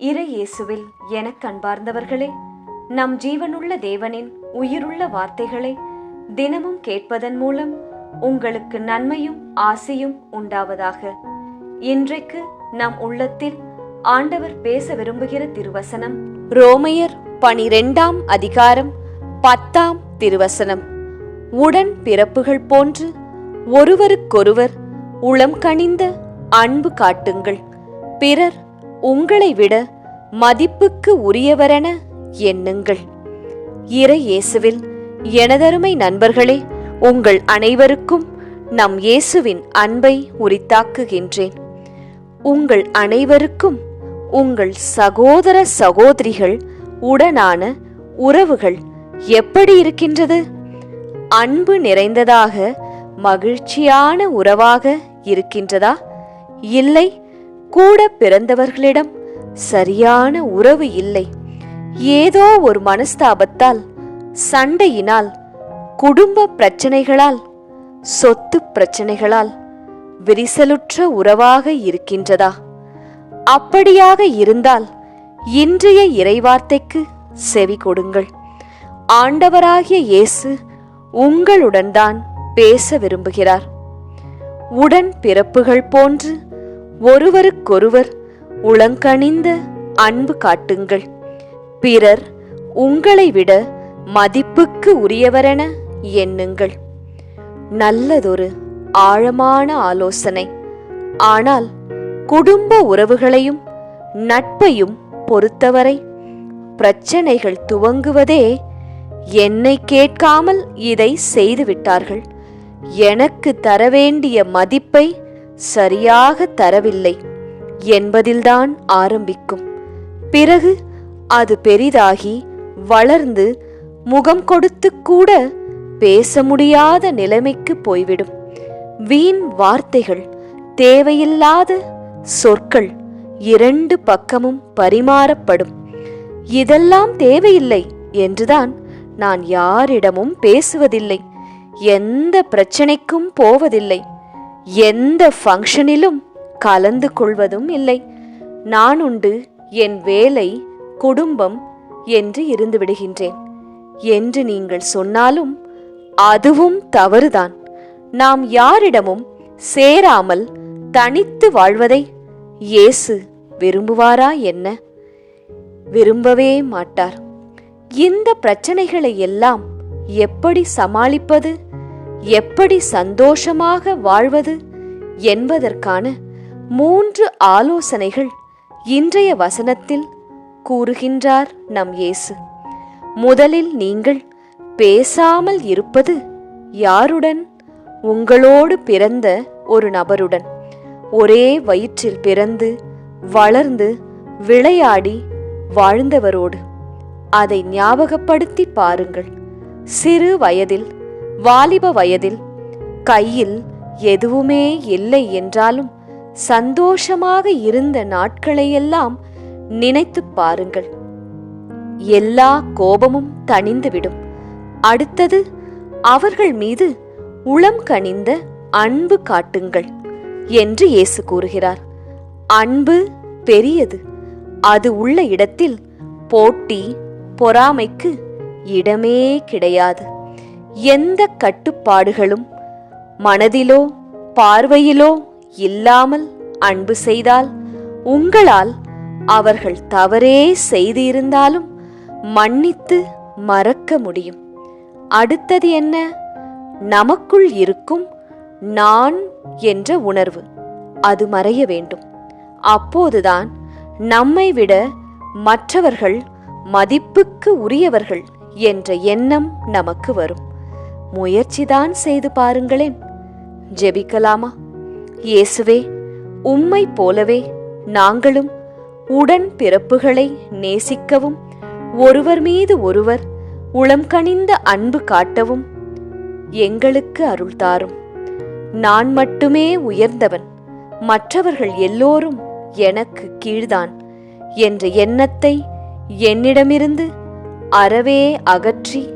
இறை இயேசுவில் எனக் கண்பார்ந்தவர்களே நம் ஜீவனுள்ள தேவனின் உயிருள்ள வார்த்தைகளை தினமும் கேட்பதன் மூலம் உங்களுக்கு நன்மையும் ஆசையும் உண்டாவதாக. இன்றைக்கு நம் உள்ளத்தில் ஆண்டவர் பேச விரும்புகிற திருவசனம் ரோமையர் பனிரெண்டாம் அதிகாரம் பத்தாம் திருவசனம். உடன் பிறப்புகள் போன்று ஒருவருக்கொருவர் உளம் கனிந்த அன்பு காட்டுங்கள். பிறர் உங்களை விட மதிப்புக்கு உரியவரென எண்ணுங்கள். இறை இயேசுவில் எனதருமை நண்பர்களே உங்கள் அனைவருக்கும் நம் இயேசுவின் அன்பை உரித்தாக்குகின்றேன். உங்கள் அனைவருக்கும் உங்கள் சகோதர சகோதரிகள் உடனான உறவுகள் எப்படி இருக்கின்றது? அன்பு நிறைந்ததாக மகிழ்ச்சியான உறவாக இருக்கின்றதா? இல்லை கூட பிறந்தவர்களிடம் சரியான உறவு இல்லை. ஏதோ ஒரு மனஸ்தாபத்தால் சண்டையினால் குடும்ப பிரச்சனைகளால் சொத்து பிரச்சனைகளால் விரிசலுற்ற உறவாக இருக்கின்றதா? அப்படியாக இருந்தால் இன்றைய இறைவார்த்தைக்கு செவி கொடுங்கள். ஆண்டவராகிய இயேசு உங்களுடன் தான் பேச விரும்புகிறார். உடன் பிறப்புகள் போன்று ஒருவருக்கொருவர் உளங்கணிந்த அன்பு காட்டுங்கள். பிறர் உங்களை விட மதிப்புக்கு உரியவரென எண்ணுங்கள். நல்லதொரு ஆழமான ஆலோசனை. ஆனால் குடும்ப உறவுகளையும் நட்பையும் பொறுத்தவரை பிரச்சனைகள் துவங்குவதே என்னை கேட்காமல் இதை செய்துவிட்டார்கள். எனக்கு தர வேண்டிய மதிப்பை சரியாக தரவில்லை என்பதில்தான் ஆரம்பிக்கும். பிறகு அது பெரிதாகி வளர்ந்து முகம் கொடுத்து கூட பேச முடியாத நிலைமைக்கு போய்விடும். வீண் வார்த்தைகள் தேவையில்லாத சொற்கள் இரண்டு பக்கமும் பரிமாறப்படும். இதெல்லாம் தேவையில்லை என்றுதான் நான் யாரிடமும் பேசுவதில்லை. எந்த பிரச்சனைக்கும் போவதில்லை. எந்த ஃபங்க்ஷனிலும் கலந்து கொள்வதும் இல்லை. நான் உண்டு என் வேலை குடும்பம் என்று இருந்து விடுகின்றேன். என்று நீங்கள் சொன்னாலும் அதுவும் தவறுதான். நாம் யாரிடமும் சேராமல் தனித்து வாழ்வதை இயேசு விரும்புவாரா என்ன? விரும்பவே மாட்டார். இந்த பிரச்சனைகளை எல்லாம் எப்படி சமாளிப்பது? எப்படி சந்தோஷமாக வாழ்வது என்பதற்கான மூன்று ஆலோசனைகள் இன்றைய வசனத்தில் கூறுகின்றார் நம் இயேசு. முதலில் நீங்கள் பேசாமல் இருப்பது யாருடன்? உங்களோடு பிறந்த ஒரு நபருடன். ஒரே வயிற்றில் பிறந்து வளர்ந்து விளையாடி வாழ்ந்தவரோடு. அதை ஞாபகப்படுத்தி பாருங்கள். சிறு வயதில் வாலிப வயதில் கையில் எதுவுமே இல்லை என்றாலும் சந்தோஷமாக இருந்த நாட்களையெல்லாம் நினைத்துப் பாருங்கள். எல்லா கோபமும் தணிந்துவிடும். அடுத்தது அவர்கள் மீது உளம் கனிந்த அன்பு காட்டுங்கள் என்று இயேசு கூறுகிறார். அன்பு பெரியது. அது உள்ள இடத்தில் போட்டி பொறாமைக்கு இடமே கிடையாது. எந்த கட்டுப்பாடுகளும் மனதிலோ பார்வையிலோ இல்லாமல் அன்பு செய்தால் உங்களால் அவர்கள் தவறே செய்திருந்தாலும் மன்னித்து மறக்க முடியும். அடுத்தது என்ன? நமக்குள் இருக்கும் நான் என்ற உணர்வு. அது மறைய வேண்டும். அப்போதுதான் நம்மை விட மற்றவர்கள் மதிப்புக்கு உரியவர்கள் என்ற எண்ணம் நமக்கு வரும். முயற்சிதான் செய்து பாருங்களேன். ஜெபிக்கலாமா? இயேசுவே உம்மை போலவே நாங்களும் உடன் பிறப்புகளை நேசிக்கவும் ஒருவர் மீது ஒருவர் உளம் கனிந்த அன்பு காட்டவும் எங்களுக்கு அருள்தாரும் நான் மட்டுமே உயர்ந்தவன் மற்றவர்கள் எல்லோரும் எனக்கு கீழ்தான் என்ற எண்ணத்தை என்னிடமிருந்து அறவே அகற்றி